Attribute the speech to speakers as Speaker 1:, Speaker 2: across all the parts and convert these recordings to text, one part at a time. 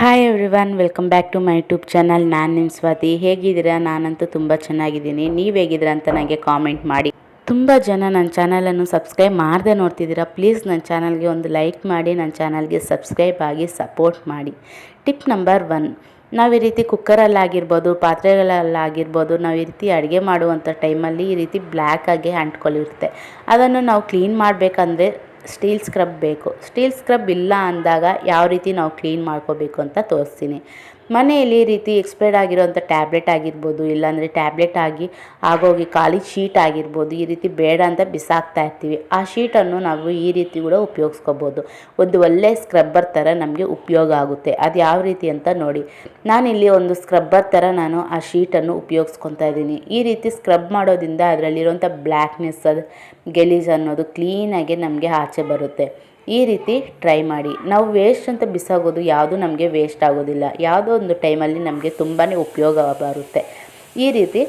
Speaker 1: Hi everyone welcome back to my YouTube channel ನಾನು ನಿಮ್ಮ ಸ್ವಾತಿ. ಹೇಗಿದ್ದೀರಾ? ನಾನಂತೂ ತುಂಬ ಚೆನ್ನಾಗಿದ್ದೀನಿ. ನೀವು ಹೇಗಿದ್ದೀರಾ ಅಂತ ನನಗೆ ಕಾಮೆಂಟ್ ಮಾಡಿ. ತುಂಬ ಜನ ನನ್ನ ಚಾನಲನ್ನು ಸಬ್ಸ್ಕ್ರೈಬ್ ಮಾಡದೆ ನೋಡ್ತಿದ್ದೀರಾ ಪ್ಲೀಸ್ ನನ್ನ ಚಾನಲ್ಗೆ ಒಂದು ಲೈಕ್ ಮಾಡಿ ನನ್ನ ಚಾನಲ್ಗೆ ಸಬ್ಸ್ಕ್ರೈಬ್ ಆಗಿ ಸಪೋರ್ಟ್ ಮಾಡಿ. ಟಿಪ್ ನಂಬರ್ ಒನ್ ನಾವು ಈ ರೀತಿ ಕುಕ್ಕರಲ್ಲಾಗಿರ್ಬೋದು ಪಾತ್ರೆಗಳಲ್ಲಾಗಿರ್ಬೋದು, ನಾವು ಈ ರೀತಿ ಅಡುಗೆ ಮಾಡುವಂಥ ಟೈಮಲ್ಲಿ ಈ ರೀತಿ ಬ್ಲ್ಯಾಕಾಗಿ ಅಂಟ್ಕೊಳ್ಳಿರುತ್ತೆ ಅದನ್ನು ನಾವು ಕ್ಲೀನ್ ಮಾಡಬೇಕಂದ್ರೆ ಸ್ಟೀಲ್ ಸ್ಕ್ರಬ್ ಬೇಕು. ಸ್ಟೀಲ್ ಸ್ಕ್ರಬ್ ಇಲ್ಲ ಅಂದಾಗ ಯಾವ ರೀತಿ ನಾವು ಕ್ಲೀನ್ ಮಾಡ್ಕೋಬೇಕು ಅಂತ ತೋರಿಸ್ತೀನಿ. ಮನೆಯಲ್ಲಿ ಈ ರೀತಿ ಎಕ್ಸ್ಪೈರ್ಡ್ ಆಗಿರೋಂಥ ಟ್ಯಾಬ್ಲೆಟ್ ಆಗಿರ್ಬೋದು, ಇಲ್ಲಾಂದರೆ ಟ್ಯಾಬ್ಲೆಟ್ ಆಗಿ ಆಗೋಗಿ ಖಾಲಿ ಶೀಟ್ ಆಗಿರ್ಬೋದು, ಈ ರೀತಿ ಬೇಡ ಅಂತ ಬಿಸಾಕ್ತಾ ಇರ್ತೀವಿ. ಆ ಶೀಟನ್ನು ನಾವು ಈ ರೀತಿ ಕೂಡ ಉಪಯೋಗಿಸ್ಕೋಬೋದು. ಒಂದು ಒಳ್ಳೆ ಸ್ಕ್ರಬ್ಬರ್ ಥರ ನಮಗೆ ಉಪಯೋಗ ಆಗುತ್ತೆ. ಅದು ಯಾವ ರೀತಿ ಅಂತ ನೋಡಿ. ನಾನಿಲ್ಲಿ ಒಂದು ಸ್ಕ್ರಬ್ಬರ್ ಥರ ನಾನು ಆ ಶೀಟನ್ನು ಉಪಯೋಗಿಸ್ಕೊತಾ ಇದ್ದೀನಿ. ಈ ರೀತಿ ಸ್ಕ್ರಬ್ ಮಾಡೋದ್ರಿಂದ ಅದರಲ್ಲಿರುವಂಥ ಬ್ಲ್ಯಾಕ್ನೆಸ್ ಅದು, ಗೆಲೀಜ್ ಅನ್ನೋದು ಕ್ಲೀನಾಗಿ ನಮಗೆ ಆಚೆ ಬರುತ್ತೆ. ಈ ರೀತಿ ಟ್ರೈ ಮಾಡಿ. ನಾವು ವೇಸ್ಟ್ ಅಂತ ಬಿಸಾಗೋದು ಯಾವುದು ನಮಗೆ ವೇಸ್ಟ್ ಆಗೋದಿಲ್ಲ. ಯಾವುದೋ ಒಂದು ಟೈಮಲ್ಲಿ ನಮಗೆ ತುಂಬಾ ಉಪಯೋಗ ಬರುತ್ತೆ. ಈ ರೀತಿ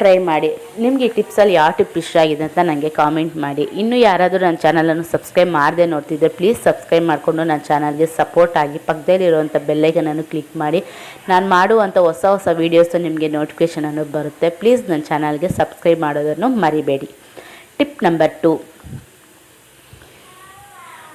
Speaker 1: ಟ್ರೈ ಮಾಡಿ. ನಿಮಗೆ ಟಿಪ್ಸಲ್ಲಿ ಯಾವ ಟಿಪ್ ಇಷ್ಟ ಆಗಿದೆ ಅಂತ ನನಗೆ ಕಾಮೆಂಟ್ ಮಾಡಿ. ಇನ್ನೂ ಯಾರಾದರೂ ನನ್ನ ಚಾನಲನ್ನು ಸಬ್ಸ್ಕ್ರೈಬ್ ಮಾಡದೆ ನೋಡ್ತಿದ್ದರೆ ಪ್ಲೀಸ್ ಸಬ್ಸ್ಕ್ರೈಬ್ ಮಾಡಿಕೊಂಡು ನನ್ನ ಚಾನಲ್ಗೆ ಸಪೋರ್ಟ್ ಆಗಿ ಪಕ್ಕದಲ್ಲಿರುವಂಥ ಬೆಲ್ಲೈಕನನ್ನು ಕ್ಲಿಕ್ ಮಾಡಿ. ನಾನು ಮಾಡುವಂಥ ಹೊಸ ಹೊಸ ವೀಡಿಯೋಸು ನಿಮಗೆ ನೋಟಿಫಿಕೇಷನ್ ಬರುತ್ತೆ. ಪ್ಲೀಸ್ ನನ್ನ ಚಾನಲ್ಗೆ ಸಬ್ಸ್ಕ್ರೈಬ್ ಮಾಡೋದನ್ನು ಮರಿಬೇಡಿ. ಟಿಪ್ ನಂಬರ್ ಟು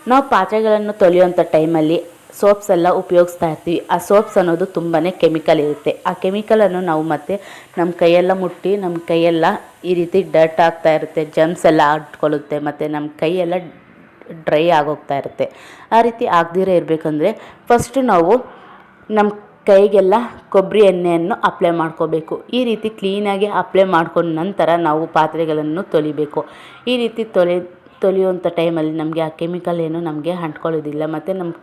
Speaker 1: ನಾವು ಪಾತ್ರೆಗಳನ್ನು ತೊಳೆಯುವಂಥ ಟೈಮಲ್ಲಿ ಸೋಪ್ಸ್ ಎಲ್ಲ ಉಪಯೋಗಿಸ್ತಾ ಇರ್ತೀವಿ. ಆ ಸೋಪ್ಸ್ ಅನ್ನೋದು ತುಂಬಾ ಕೆಮಿಕಲ್ ಇರುತ್ತೆ. ಆ ಕೆಮಿಕಲನ್ನು ನಾವು ಮತ್ತೆ ನಮ್ಮ ಕೈಯೆಲ್ಲ ಮುಟ್ಟಿ, ನಮ್ಮ ಕೈಯೆಲ್ಲ ಈ ರೀತಿ ಡರ್ಟ್ ಆಗ್ತಾ ಇರುತ್ತೆ ಜಮ್ಸ್ ಎಲ್ಲ ಆಡ್ಕೊಳ್ಳುತ್ತೆ ಮತ್ತು ನಮ್ಮ ಕೈಯೆಲ್ಲ ಡ್ರೈ ಆಗೋಗ್ತಾ ಇರುತ್ತೆ. ಆ ರೀತಿ ಆಗದಿರೋ ಇರಬೇಕಂದ್ರೆ ಫಸ್ಟು ನಾವು ನಮ್ಮ ಕೈಗೆಲ್ಲ ಕೊಬ್ಬರಿ ಎಣ್ಣೆಯನ್ನು ಅಪ್ಲೈ ಮಾಡ್ಕೋಬೇಕು. ಈ ರೀತಿ ಕ್ಲೀನಾಗಿ ಅಪ್ಲೈ ಮಾಡ್ಕೊಂಡ ನಂತರ ನಾವು ಪಾತ್ರೆಗಳನ್ನು ತೊಳಿಬೇಕು. ಈ ರೀತಿ ತೊಳೆ ತೊಳೆಯುವಂಥ ಟೈಮಲ್ಲಿ ನಮಗೆ ಆ ಕೆಮಿಕಲ್ ಏನು ನಮಗೆ ಅಂಟ್ಕೊಳ್ಳೋದಿಲ್ಲ. ಮತ್ತು ನಮ್ಮ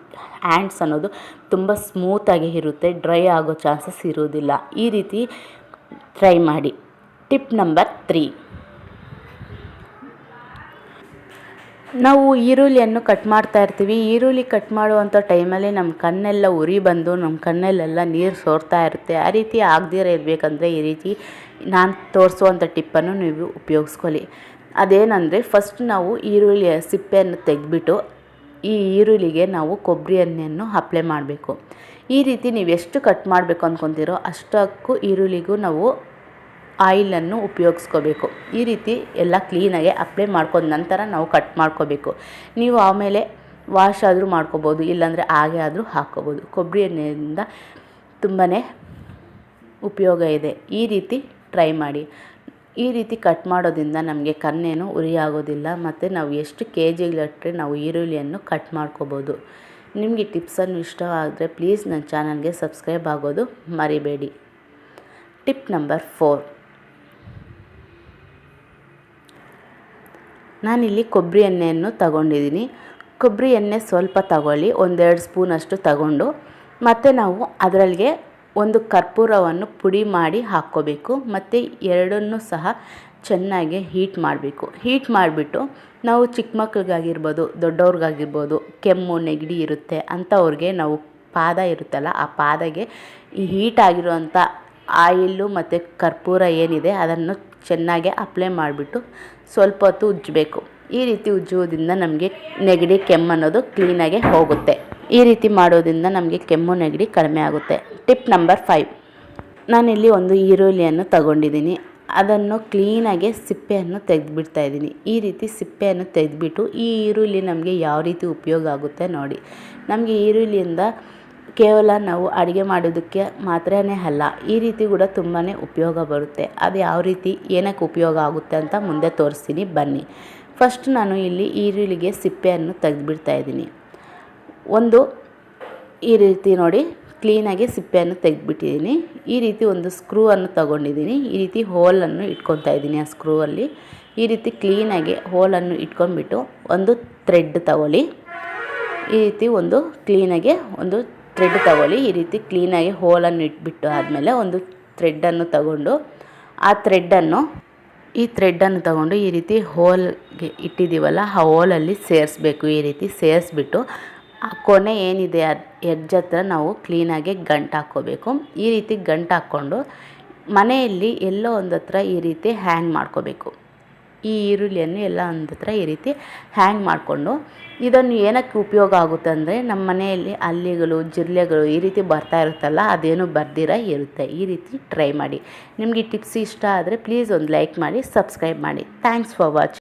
Speaker 1: ಹ್ಯಾಂಡ್ಸ್ ಅನ್ನೋದು ತುಂಬ ಸ್ಮೂತಾಗಿ ಇರುತ್ತೆ, ಡ್ರೈ ಆಗೋ ಚಾನ್ಸಸ್ ಇರೋದಿಲ್ಲ. ಈ ರೀತಿ ಟ್ರೈ ಮಾಡಿ. Tip number three. ನಾವು ಈರುಳ್ಳಿಯನ್ನು ಕಟ್ ಮಾಡ್ತಾ ಇರ್ತೀವಿ. ಈರುಳ್ಳಿ ಕಟ್ ಮಾಡುವಂಥ ಟೈಮಲ್ಲಿ ನಮ್ಮ ಕಣ್ಣೆಲ್ಲ ಉರಿ ಬಂದು ನಮ್ಮ ಕಣ್ಣಲ್ಲೆಲ್ಲ ನೀರು ಸೋರ್ತಾ ಇರುತ್ತೆ. ಆ ರೀತಿ ಆಗದಿರ ಇರಬೇಕಂದ್ರೆ ಈ ರೀತಿ ನಾನು ತೋರಿಸುವಂಥ ಟಿಪ್ಪನ್ನು ನೀವು ಉಪಯೋಗಿಸ್ಕೊಳ್ಳಿ. ಅದೇನೆಂದರೆ ಫಸ್ಟ್ ನಾವು ಈರುಳ್ಳಿಯ ಸಿಪ್ಪೆಯನ್ನು ತೆಗೆದ್ಬಿಟ್ಟು ಈ ಈರುಳ್ಳಿಗೆ ನಾವು ಕೊಬ್ಬರಿ ಎಣ್ಣೆಯನ್ನು ಅಪ್ಲೈ ಮಾಡಬೇಕು. ಈ ರೀತಿ ನೀವು ಎಷ್ಟು ಕಟ್ ಮಾಡಬೇಕು ಅಂದ್ಕೊತೀರೋ ಅಷ್ಟಕ್ಕೂ ಈರುಳ್ಳಿಗೂ ನಾವು ಆಯಿಲನ್ನು ಉಪಯೋಗಿಸ್ಕೋಬೇಕು. ಈ ರೀತಿ ಎಲ್ಲ ಕ್ಲೀನಾಗಿ ಅಪ್ಲೈ ಮಾಡ್ಕೊಂಡ ನಂತರ ನಾವು ಕಟ್ ಮಾಡ್ಕೋಬೇಕು. ನೀವು ಆಮೇಲೆ ವಾಶ್ ಆದರೂ ಮಾಡ್ಕೋಬೋದು, ಇಲ್ಲಾಂದರೆ ಹಾಗೆ ಆದರೂ ಹಾಕ್ಕೋಬೋದು. ಕೊಬ್ಬರಿ ಎಣ್ಣೆಯಿಂದ ತುಂಬಾ ಉಪಯೋಗ ಇದೆ. ಈ ರೀತಿ ಟ್ರೈ ಮಾಡಿ. ಈ ರೀತಿ ಕಟ್ ಮಾಡೋದ್ರಿಂದ ನಮಗೆ ಕನ್ನೇನು ಉರಿಯಾಗೋದಿಲ್ಲ ಮತ್ತು ನಾವು ಎಷ್ಟು ಕೆ ಜಿಗಳಟ್ಟರೆ ನಾವು ಈರುಳ್ಳಿಯನ್ನು ಕಟ್ ಮಾಡ್ಕೋಬೋದು. ನಿಮಗೆ ಟಿಪ್ಸನ್ನು ಇಷ್ಟ ಆದರೆ ಪ್ಲೀಸ್ ನನ್ನ ಚಾನಲ್ಗೆ ಸಬ್ಸ್ಕ್ರೈಬ್ ಆಗೋದು ಮರಿಬೇಡಿ. Tip number four. ನಾನಿಲ್ಲಿ ಕೊಬ್ಬರಿ ಎಣ್ಣೆಯನ್ನು ತಗೊಂಡಿದ್ದೀನಿ. ಕೊಬ್ಬರಿ ಎಣ್ಣೆ ಸ್ವಲ್ಪ ತಗೊಳ್ಳಿ, ಒಂದೆರಡು ಸ್ಪೂನಷ್ಟು ತಗೊಂಡು, ಮತ್ತು ನಾವು ಅದರಲ್ಲಿಗೆ ಒಂದು ಕರ್ಪೂರವನ್ನು ಪುಡಿ ಮಾಡಿ ಹಾಕ್ಕೋಬೇಕು, ಮತ್ತು ಎರಡನ್ನೂ ಸಹ ಚೆನ್ನಾಗಿ ಹೀಟ್ ಮಾಡಬೇಕು. ಹೀಟ್ ಮಾಡಿಬಿಟ್ಟು ನಾವು ಚಿಕ್ಕ ಮಕ್ಳಿಗಾಗಿರ್ಬೋದು, ದೊಡ್ಡವ್ರಿಗಾಗಿರ್ಬೋದು, ಕೆಮ್ಮು, ನೆಗಡಿ ಇರುತ್ತೆ ಅಂಥವ್ರಿಗೆ ನಾವು ಪಾದ ಇರುತ್ತಲ್ಲ, ಆ ಪಾದಗೆ ಈ ಹೀಟ್ ಆಗಿರುವಂಥ ಆಯಿಲ್ಲು ಮತ್ತು ಕರ್ಪೂರ ಏನಿದೆ ಅದನ್ನು ಚೆನ್ನಾಗಿ ಅಪ್ಲೈ ಮಾಡಿಬಿಟ್ಟು ಸ್ವಲ್ಪ ಹೊತ್ತು ಉಜ್ಜಬೇಕು. ಈ ರೀತಿ ಉಜ್ಜುವುದರಿಂದ ನಮಗೆ ನೆಗಡಿ, ಕೆಮ್ಮು ಅನ್ನೋದು ಕ್ಲೀನಾಗೆ ಹೋಗುತ್ತೆ. ಈ ರೀತಿ ಮಾಡೋದ್ರಿಂದ ನಮಗೆ ಕೆಮ್ಮು ನೆಗಡಿ ಕಡಿಮೆ ಆಗುತ್ತೆ. ಟಿಪ್ ನಂಬರ್ ಫೈವ್ ನಾನಿಲ್ಲಿ ಒಂದು ಈರುಳ್ಳಿಯನ್ನು ತಗೊಂಡಿದ್ದೀನಿ. ಅದನ್ನು ಕ್ಲೀನಾಗಿ ಸಿಪ್ಪೆಯನ್ನು ತೆಗೆದುಬಿಡ್ತಾ ಇದ್ದೀನಿ. ಈ ರೀತಿ ಸಿಪ್ಪೆಯನ್ನು ತೆಗೆದುಬಿಟ್ಟು ಈ ಈರುಳ್ಳಿ ನಮಗೆ ಯಾವ ರೀತಿ ಉಪಯೋಗ ಆಗುತ್ತೆ ನೋಡಿ. ನಮಗೆ ಈರುಳ್ಳಿಯಿಂದ ಕೇವಲ ನಾವು ಅಡುಗೆ ಮಾಡೋದಕ್ಕೆ ಮಾತ್ರನೇ ಅಲ್ಲ, ಈ ರೀತಿ ಕೂಡ ತುಂಬಾ ಉಪಯೋಗ ಬರುತ್ತೆ. ಅದು ಯಾವ ರೀತಿ, ಏನಕ್ಕೆ ಉಪಯೋಗ ಆಗುತ್ತೆ ಅಂತ ಮುಂದೆ ತೋರಿಸ್ತೀನಿ. ಬನ್ನಿ. ಫಸ್ಟ್ ನಾನು ಇಲ್ಲಿ ಈರುಳ್ಳಿಗೆ ಸಿಪ್ಪೆಯನ್ನು ತೆಗೆದುಬಿಡ್ತಾ ಇದ್ದೀನಿ. ಒಂದು ಈ ರೀತಿ ನೋಡಿ ಕ್ಲೀನಾಗಿ ಸಿಪ್ಪೆಯನ್ನು ತೆಗೆದುಬಿಟ್ಟಿದ್ದೀನಿ. ಈ ರೀತಿ ಒಂದು ಸ್ಕ್ರೂ ಅನ್ನು ತಗೊಂಡಿದ್ದೀನಿ. ಈ ರೀತಿ ಹೋಲನ್ನು ಇಟ್ಕೊತಾ ಇದ್ದೀನಿ ಆ ಸ್ಕ್ರೂ ಅಲ್ಲಿ. ಈ ರೀತಿ ಕ್ಲೀನಾಗಿ ಹೋಲನ್ನು ಇಟ್ಕೊಂಡ್ಬಿಟ್ಟು ಒಂದು ಥ್ರೆಡ್ ತಗೊಳ್ಳಿ. ಈ ರೀತಿ ಒಂದು ಕ್ಲೀನಾಗಿ ಒಂದು ಥ್ರೆಡ್ ತಗೊಳ್ಳಿ. ಈ ರೀತಿ ಕ್ಲೀನಾಗಿ ಹೋಲನ್ನು ಇಟ್ಬಿಟ್ಟು ಆದಮೇಲೆ ಒಂದು ಥ್ರೆಡ್ಡನ್ನು ತಗೊಂಡು, ಆ ಥ್ರೆಡ್ಡನ್ನು ಈ ಥ್ರೆಡ್ಡನ್ನು ತಗೊಂಡು ಈ ರೀತಿ ಹೋಲ್ಗೆ ಇಟ್ಟಿದ್ದೀವಲ್ಲ, ಆ ಹೋಲಲ್ಲಿ ಸೇರಿಸ್ಬೇಕು. ಈ ರೀತಿ ಸೇರಿಸ್ಬಿಟ್ಟು ಆ ಕೊನೆ ಏನಿದೆ ಎಡ್ಜ್ ಹತ್ರ ನಾವು ಕ್ಲೀನಾಗಿ ಗಂಟು ಹಾಕ್ಕೋಬೇಕು. ಈ ರೀತಿ ಗಂಟು ಹಾಕ್ಕೊಂಡು ಮನೆಯಲ್ಲಿ ಎಲ್ಲೋ ಒಂದು ಹತ್ರ ಈ ರೀತಿ ಹ್ಯಾಂಗ್ ಮಾಡ್ಕೋಬೇಕು. ಈ ಈರುಳ್ಳಿಯನ್ನು ಎಲ್ಲ ಒಂದು ಹತ್ರ ಈ ರೀತಿ ಹ್ಯಾಂಗ್ ಮಾಡಿಕೊಂಡು ಇದನ್ನು ಏನಕ್ಕೆ ಉಪಯೋಗ ಆಗುತ್ತೆ ಅಂದರೆ ನಮ್ಮ ಮನೆಯಲ್ಲಿ ಅಲ್ಲಿಗಳು ಜಿರಳೆಗಳು ಈ ರೀತಿ ಬರ್ತಾ ಇರುತ್ತಲ್ಲ, ಅದೇನು ಬರ್ದಿರ ಇರುತ್ತೆ. ಈ ರೀತಿ ಟ್ರೈ ಮಾಡಿ. ನಿಮಗೆ ಟಿಪ್ಸ್ ಇಷ್ಟ ಆದರೆ ಪ್ಲೀಸ್ ಒಂದು ಲೈಕ್ ಮಾಡಿ ಸಬ್ಸ್ಕ್ರೈಬ್ ಮಾಡಿ. Thanks for watching